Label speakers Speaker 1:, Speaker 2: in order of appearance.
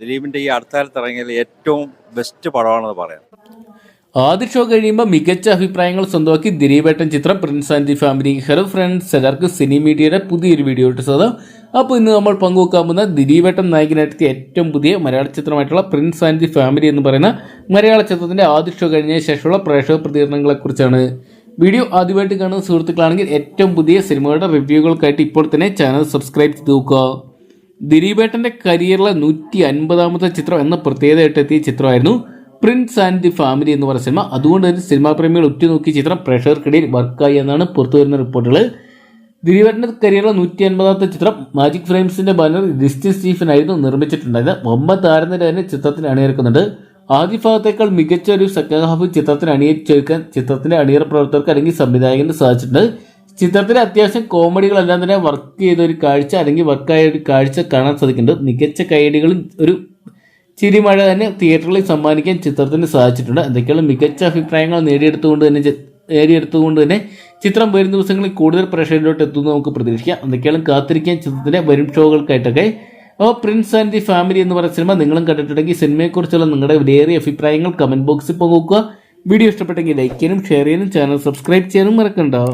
Speaker 1: ദിലീപിന്റെ ഈ അടുത്ത കാലത്ത് ഇറങ്ങിയതിൽ ഏറ്റവും ബെസ്റ്റ് പടമാണെന്ന് പറയാം.
Speaker 2: ആദ്യ ഷോ കഴിയുമ്പോൾ മികച്ച അഭിപ്രായങ്ങൾ സ്വന്തമാക്കി ദിലീപേട്ടൻ ചിത്രം Prince and the family hello friends എല്ലാവർക്കും സിനി മീഡിയയുടെ പുതിയൊരു വീഡിയോ ഇട്ട് സ്വാഗതം അപ്പോൾ ഇന്ന് നമ്മൾ പങ്കുവെക്കാൻ പോകുന്ന ദിലീപേട്ടൻ നായകനെത്തിയ ഏറ്റവും പുതിയ മലയാള ചിത്രമായിട്ടുള്ള പ്രിൻസ് ആൻഡ് ദി ഫാമിലി എന്ന് പറയുന്ന മലയാള ചിത്രത്തിന്റെ ആദ്യ ഷോ കഴിഞ്ഞ ശേഷമുള്ള പ്രേക്ഷക പ്രതികരണങ്ങളെക്കുറിച്ചാണ് വീഡിയോ ആദ്യമായിട്ട് കാണുന്ന സുഹൃത്തുക്കളാണെങ്കിൽ ഏറ്റവും പുതിയ സിനിമകളുടെ റിവ്യൂകൾക്കായിട്ട് ഇപ്പോൾ തന്നെ ചാനൽ സബ്സ്ക്രൈബ് ചെയ്ത് നോക്കുക. ദിലീപേട്ടന്റെ കരിയറിലെ നൂറ്റി അൻപതാമത്തെ ചിത്രം എന്ന പ്രത്യേകതയായിട്ട് എത്തിയ ചിത്രമായിരുന്നു പ്രിൻസ് ആൻഡ് ദി ഫാമിലി എന്ന് പറയുന്ന സിനിമ. അതുകൊണ്ട് തന്നെ സിനിമാ പ്രേമികൾ ഉറ്റുനോക്കിയ ചിത്രം പ്രഷർക്കിടയിൽ വർക്കായി എന്നാണ് പുറത്തുവരുന്ന റിപ്പോർട്ടുകൾ. ദിലീപേട്ടന്റെ കരിയറിലെ നൂറ്റി അൻപതാമത്തെ ചിത്രം മാജിക് ഫ്രെയിംസിന്റെ ബാനർ ഡിസ്റ്റി സ്റ്റീഫൻ ആയിരുന്നു നിർമ്മിച്ചിട്ടുണ്ടായത് വമ്പ താരനിര തന്നെ ചിത്രത്തിന് അണിയിറക്കുന്നുണ്ട് ആദ്യ ഭാഗത്തേക്കാൾ മികച്ച ഒരു സെക്കൻഡ് ഹാഫ് ചിത്രത്തിന് അണിയിച്ചൊരുക്കാൻ ചിത്രത്തിന്റെ അണിയറ പ്രവർത്തകർക്ക് അല്ലെങ്കിൽ സംവിധായകന് സാധിച്ചിട്ടുണ്ട്. ചിത്രത്തിൽ അത്യാവശ്യം കോമഡികളെല്ലാം തന്നെ വർക്ക് ചെയ്ത ഒരു കാഴ്ച അല്ലെങ്കിൽ വർക്കായ ഒരു കാഴ്ച കാണാൻ സാധിക്കുന്നുണ്ട്. മികച്ച കൈയടികളും ഒരു ചിരിമഴ തന്നെ തിയേറ്ററിൽ സമ്മാനിക്കാൻ ചിത്രത്തിന് സാധിച്ചിട്ടുണ്ട്. എന്തൊക്കെയാണ് മികച്ച അഭിപ്രായങ്ങൾ നേടിയെടുത്തുകൊണ്ട് തന്നെ നേടിയെടുത്തുകൊണ്ട് തന്നെ ചിത്രം വരും ദിവസങ്ങളിൽ കൂടുതൽ പ്രേക്ഷകരിലോട്ട് എത്തുമെന്ന് നമുക്ക് പ്രതീക്ഷിക്കാം. എന്തൊക്കെയാണ് കാത്തിരിക്കാൻ ചിത്രത്തിന്റെ വരും ഷോകൾക്കായിട്ടൊക്കെ? അപ്പോൾ പ്രിൻസ് ആൻഡ് ദി ഫാമിലി എന്ന് പറയുന്ന സിനിമ നിങ്ങളും കണ്ടിട്ടുണ്ടെങ്കിൽ സിനിമയെക്കുറിച്ചുള്ള നിങ്ങളുടെ വിലയേറിയ അഭിപ്രായങ്ങൾ കമന്റ് ബോക്സിൽ പങ്കുവെക്കുക. വീഡിയോ ഇഷ്ടപ്പെട്ടെങ്കിൽ ലൈക്ക് ചെയ്യാനും ഷെയർ ചെയ്യാനും ചാനൽ സബ്സ്ക്രൈബ് ചെയ്യാനും മറക്കണ്ടോ.